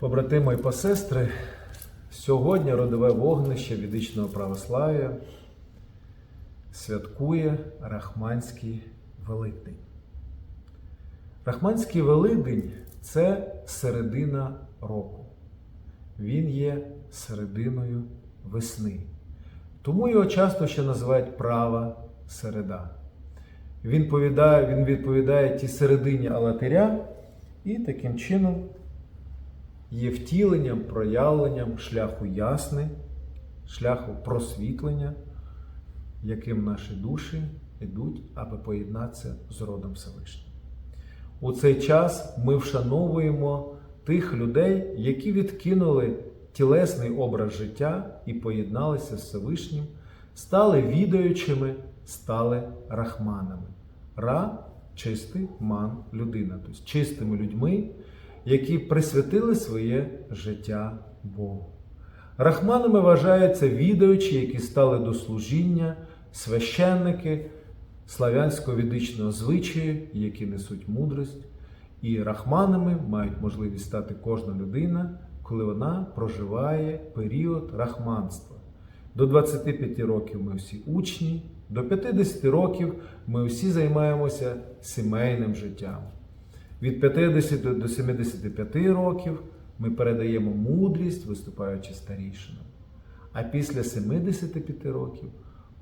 Побратими і посестри, сьогодні родове вогнище відичного православ'я святкує Рахманський Великдень. Рахманський Великдень це середина року. Він є серединою весни. Тому його часто ще називають права середа. Він, повідає, він відповідає тій середині Алатиря і таким чином є втіленням, проявленням шляху ясни, шляху просвітлення, яким наші душі йдуть, аби поєднатися з родом Всевишнім. У цей час ми вшановуємо тих людей, які відкинули тілесний образ життя і поєдналися з Всевишнім, стали відаючими, стали рахманами. Ра чистий ман людина, тобто чистими людьми, які присвятили своє життя Богу. Рахманами вважаються відаючі, які стали до служіння, священники славянського відичного звичаю, які несуть мудрість. І рахманами мають можливість стати кожна людина, коли вона проживає період рахманства. До 25 років ми всі учні, до 50 років ми всі займаємося сімейним життям. Від 50 до 75 років ми передаємо мудрість, виступаючи старішинам. А після 75 років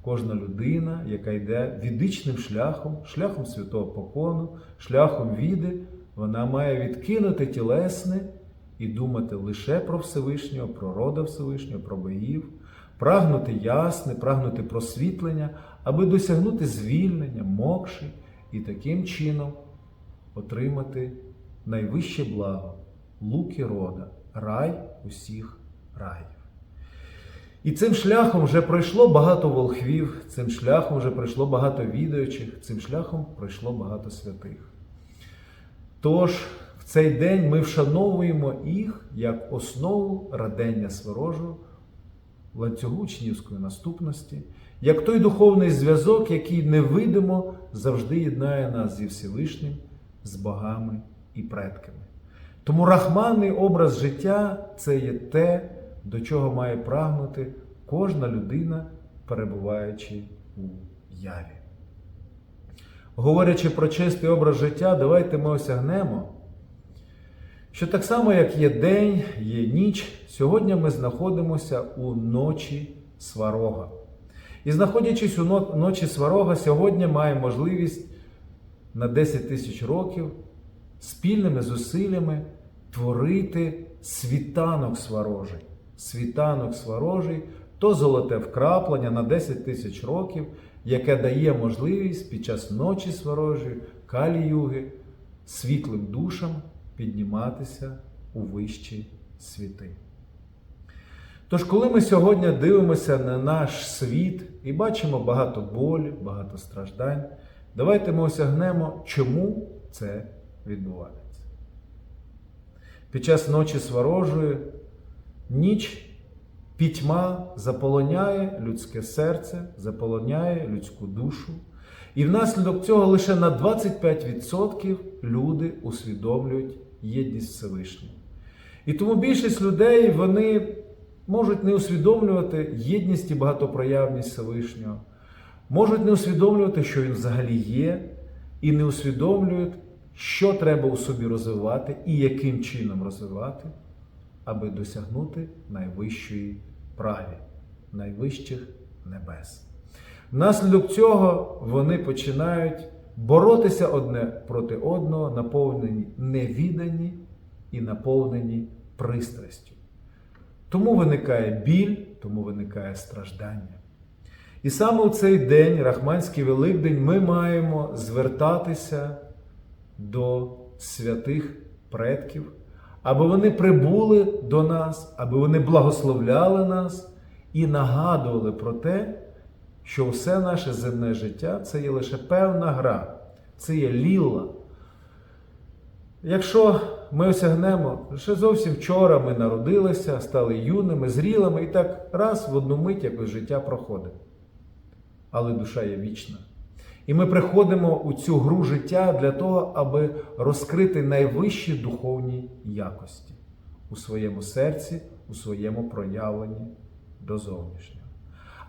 кожна людина, яка йде відичним шляхом, шляхом святого покону, шляхом віди, вона має відкинути тілесне і думати лише про Всевишнього, про рода Всевишнього, про богів, прагнути ясне, прагнути просвітлення, аби досягнути звільнення, мокші і таким чином отримати найвище благо, луки рода, рай усіх раїв. І цим шляхом вже пройшло багато волхвів, цим шляхом вже пройшло багато відаючих, цим шляхом пройшло багато святих. Тож в цей день ми вшановуємо їх як основу радення сворожу, ланцюгу учнівської наступності, як той духовний зв'язок, який невидимо завжди єднає нас зі Всевишнім, з богами і предками. Тому рахманний образ життя це є те, до чого має прагнути кожна людина, перебуваючи у яві. Говорячи про чистий образ життя, давайте ми осягнемо, що так само, як є день, є ніч, сьогодні ми знаходимося у ночі сварога. І знаходячись у ночі сварога, сьогодні маємо можливість на 10 тисяч років спільними зусиллями творити світанок сварожий. Світанок сварожий то золоте вкраплення на 10 тисяч років, яке дає можливість під час ночі сварожої, калі-юги, світлим душам підніматися у вищі світи. Тож, коли ми сьогодні дивимося на наш світ і бачимо багато болі, багато страждань, давайте ми осягнемо, чому це відбувається. Під час ночі сварожої ніч пітьма заполоняє людське серце, заполоняє людську душу. І внаслідок цього лише на 25% люди усвідомлюють єдність Всевишнього. І тому більшість людей вони можуть не усвідомлювати єдність і багатопроявність Всевишнього, можуть не усвідомлювати, що він взагалі є, і не усвідомлюють, що треба у собі розвивати і яким чином розвивати, аби досягнути найвищої праві, найвищих небес. Внаслідок цього вони починають боротися одне проти одного, наповнені невідані і наповнені пристрастю. Тому виникає біль, тому виникає страждання. І саме у цей день, Рахманський Великдень, ми маємо звертатися до святих предків, аби вони прибули до нас, аби вони благословляли нас і нагадували про те, що все наше земне життя це є лише певна гра, це є ліла. Якщо ми осягнемо, ще зовсім вчора ми народилися, стали юними, зрілими, і так раз в одну мить якось життя проходить. Але душа є вічна. І ми приходимо у цю гру життя для того, аби розкрити найвищі духовні якості. у своєму серці, у своєму проявленні до зовнішнього.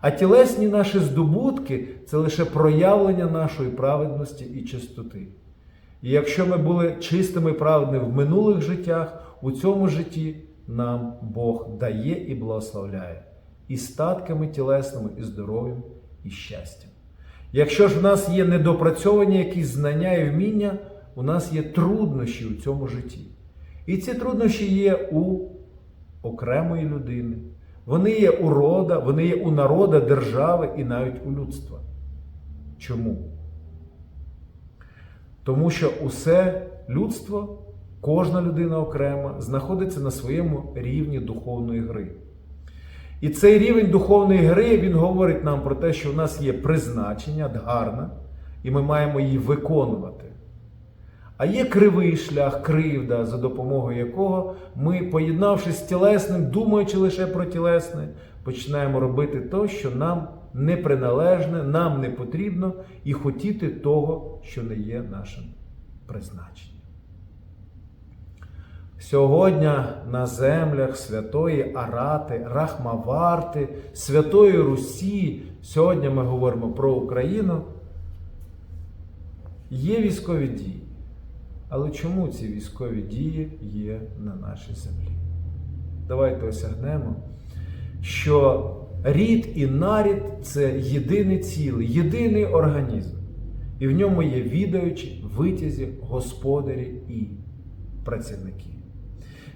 А тілесні наші здобутки це лише проявлення нашої праведності і чистоти. І якщо ми були чистими і праведними в минулих життях, у цьому житті нам Бог дає і благословляє і статками тілесними, і здоров'ям, і щастям. Якщо ж в нас є недопрацьовані якісь знання і вміння, у нас є труднощі у цьому житті. І ці труднощі є у окремої людини. Вони є у рода, вони є у народа, держави і навіть у людства. Чому? Тому що усе людство, кожна людина окрема, знаходиться на своєму рівні духовної гри. І цей рівень духовної гри він говорить нам про те, що в нас є призначення, дгарна, і ми маємо її виконувати. А є кривий шлях, кривда, за допомогою якого ми, поєднавшись з тілесним, думаючи лише про тілесне, починаємо робити те, що нам не приналежне, нам не потрібно, і хотіти того, що не є нашим призначенням. Сьогодні на землях святої Арати, Рахмаварти, Святої Русі, сьогодні ми говоримо про Україну, є військові дії. Але чому ці військові дії є на нашій землі? Давайте осягнемо, що рід і нарід це єдине ціле, єдиний організм. І в ньому є відаючі, витязі, господарі і працівники.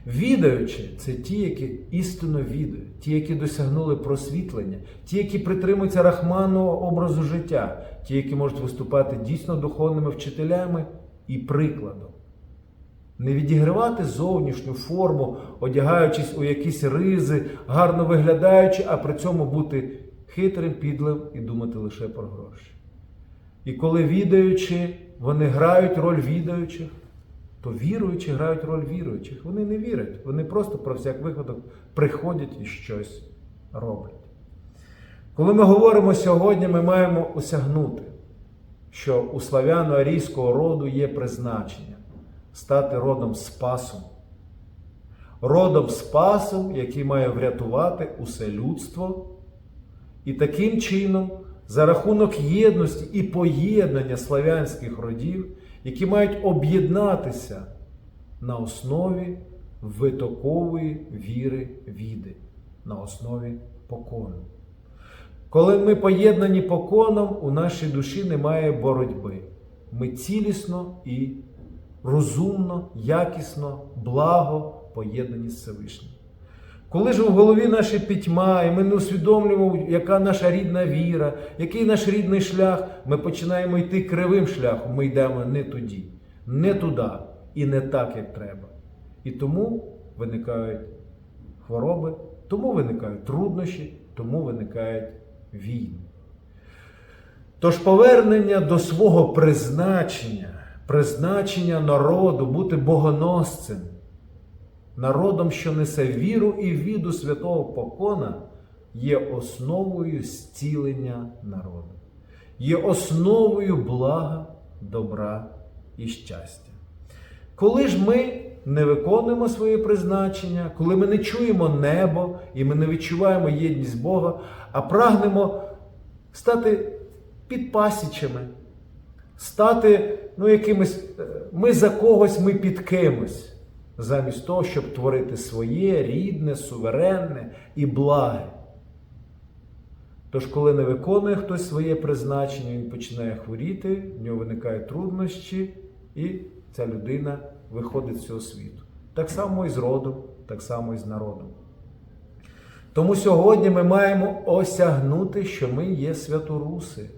Відаючі це ті, які істинно відають, ті, які досягнули просвітлення, ті, які притримуються рахманного образу життя, ті, які можуть виступати дійсно духовними вчителями і прикладом. Не відігравати зовнішню форму, одягаючись у якісь ризи, гарно виглядаючи, а при цьому бути хитрим, підлим і думати лише про гроші. І коли відаючи, вони грають роль відаючих, то віруючі грають роль віруючих. Вони не вірять, вони просто про всяк випадок приходять і щось роблять. Коли ми говоримо сьогодні, ми маємо осягнути, що у славяно-арійського роду є призначення стати родом Спасом. Родом Спасом, який має врятувати усе людство. І таким чином, за рахунок єдності і поєднання славянських родів, які мають об'єднатися на основі витокової віри віди, на основі покону. Коли ми поєднані поконом, у нашій душі немає боротьби. Ми цілісно і розумно, якісно, благо поєднані з Всевишнім. Коли ж у голові наші пітьма, і ми не усвідомлюємо, яка наша рідна віра, який наш рідний шлях, ми починаємо йти кривим шляхом, ми йдемо не тоді, не туди і не так, як треба. І тому виникають хвороби, тому виникають труднощі, тому виникають війни. Тож повернення до свого призначення, призначення народу бути богоносцем, народом, що несе віру і віду святого покона, є основою зцілення народу, є основою блага, добра і щастя. Коли ж ми не виконуємо своє призначення, коли ми не чуємо небо і ми не відчуваємо єдність Бога, а прагнемо стати підпасічами, стати ну, якимось, е, ми за когось, ми під кимось, замість того, щоб творити своє рідне, суверенне і благе. Тож, коли не виконує хтось своє призначення, він починає хворіти, в нього виникають труднощі, і ця людина виходить з цього світу. Так само і з родом, так само і з народом. Тому сьогодні ми маємо осягнути, що ми є святоруси.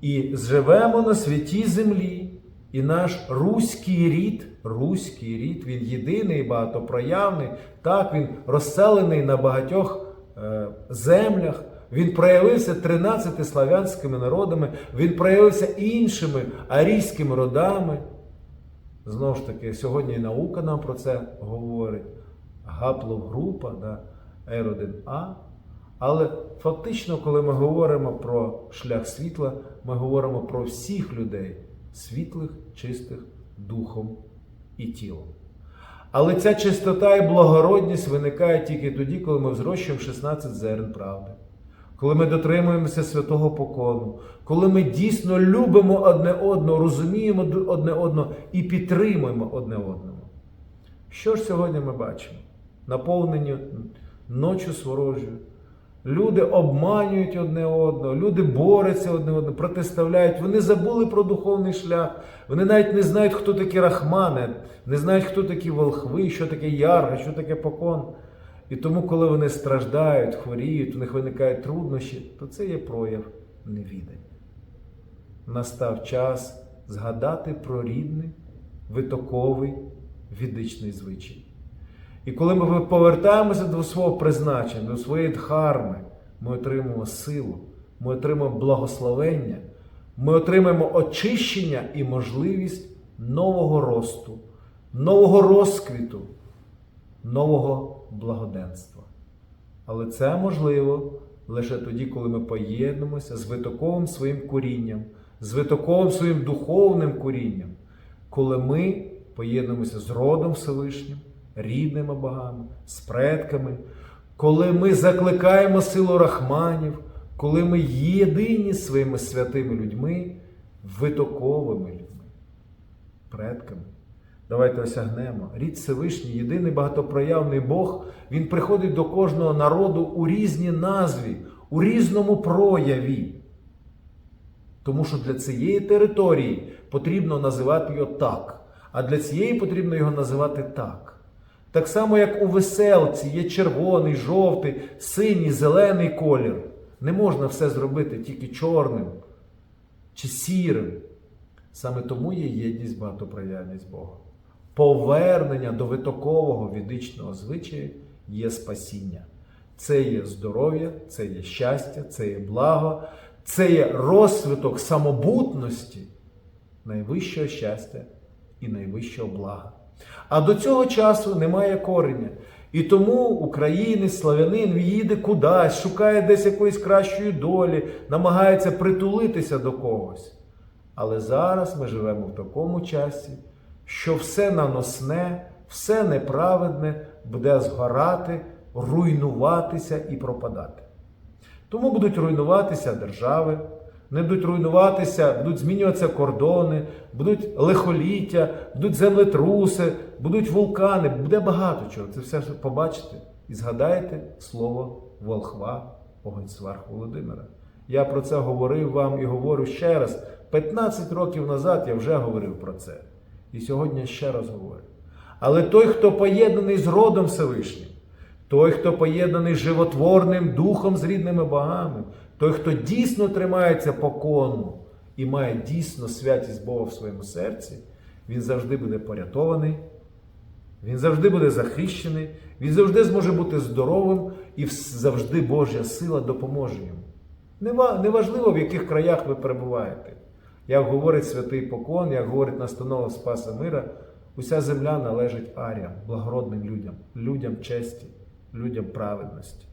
І живемо на святій землі. І наш руський рід, руський рід, він єдиний, багатопроявний, так, він розселений на багатьох е, землях. Він проявився 13 славянськими народами, він проявився іншими арійськими родами. Знову ж таки, сьогодні і наука нам про це говорить. Гаплов-група, да, R1A. Але фактично, коли ми говоримо про шлях світла, ми говоримо про всіх людей, світлих, чистих духом і тілом. Але ця чистота і благородність виникає тільки тоді, коли ми взрощуємо 16 зерн правди, коли ми дотримуємося святого покону, коли ми дійсно любимо одне одного, розуміємо одне одного і підтримуємо одне одного. Що ж сьогодні ми бачимо? Наповнені ночу сворожою. Люди обманюють одне одного, люди борються одне одного, протиставляють. Вони забули про духовний шлях. Вони навіть не знають, хто такі рахмани, не знають, хто такі волхви, що таке ярга, що таке покон. І тому, коли вони страждають, хворіють, у них виникають труднощі, то це є прояв невідання. Настав час згадати про рідний, витоковий, відичний звичай. І коли ми повертаємося до свого призначення, до своєї дхарми, ми отримуємо силу, ми отримуємо благословення, ми отримаємо очищення і можливість нового росту, нового розквіту, нового благоденства. Але це можливо лише тоді, коли ми поєднуємося з витоковим своїм корінням, з витоковим своїм духовним корінням, коли ми поєднуємося з родом Всевишнім рідними богами, з предками, коли ми закликаємо силу рахманів, коли ми єдині своїми святими людьми, витоковими людьми, предками. Давайте осягнемо. Рід Всевишній, єдиний багатопроявний Бог, Він приходить до кожного народу у різній назві, у різному прояві. Тому що для цієї території потрібно називати його так, а для цієї потрібно його називати так. Так само, як у веселці є червоний, жовтий, синій, зелений колір. Не можна все зробити тільки чорним чи сірим. Саме тому є єдність багатопроявність Бога. Повернення до витокового відичного звичаю є спасіння. Це є здоров'я, це є щастя, це є благо, це є розвиток самобутності найвищого щастя і найвищого блага. А до цього часу немає кореня. І тому українець, славянин їде кудись, шукає десь якоїсь кращої долі, намагається притулитися до когось. Але зараз ми живемо в такому часі, що все наносне, все неправедне буде згорати, руйнуватися і пропадати. Тому будуть руйнуватися держави не будуть руйнуватися, будуть змінюватися кордони, будуть лихоліття, будуть землетруси, будуть вулкани, буде багато чого. Це все побачите і згадайте слово волхва Огоньсварх Володимира. Я про це говорив вам і говорю ще раз. 15 років назад я вже говорив про це. І сьогодні ще раз говорю. Але той, хто поєднаний з родом Всевишнім, той, хто поєднаний з животворним духом з рідними богами, той, хто дійсно тримається покону і має дійсно святість Бога в своєму серці, він завжди буде порятований, він завжди буде захищений, він завжди зможе бути здоровим і завжди Божа сила допоможе йому. Неважливо, в яких краях ви перебуваєте. Як говорить святий покон, як говорить настанова Спаса Мира, уся земля належить аріям, благородним людям, людям честі, людям праведності.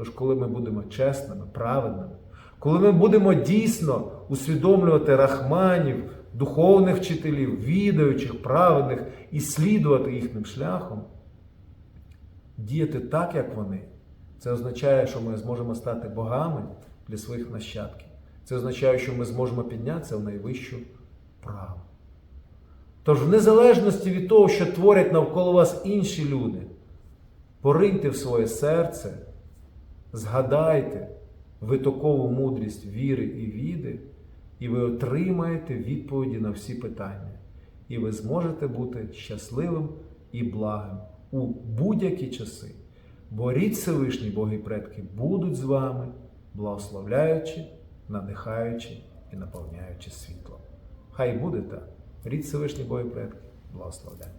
Тож, коли ми будемо чесними, праведними, коли ми будемо дійсно усвідомлювати рахманів, духовних вчителів, відаючих, праведних і слідувати їхнім шляхом, діяти так, як вони, це означає, що ми зможемо стати богами для своїх нащадків. Це означає, що ми зможемо піднятися в найвищу праву. Тож, в незалежності від того, що творять навколо вас інші люди, пориньте в своє серце. Згадайте витокову мудрість віри і віди, і ви отримаєте відповіді на всі питання. І ви зможете бути щасливим і благим у будь-які часи. Бо рід Всевишній Боги предки будуть з вами, благословляючи, надихаючи і наповняючи світлом. Хай буде так. Рід Всевишній Боги предки благословляє.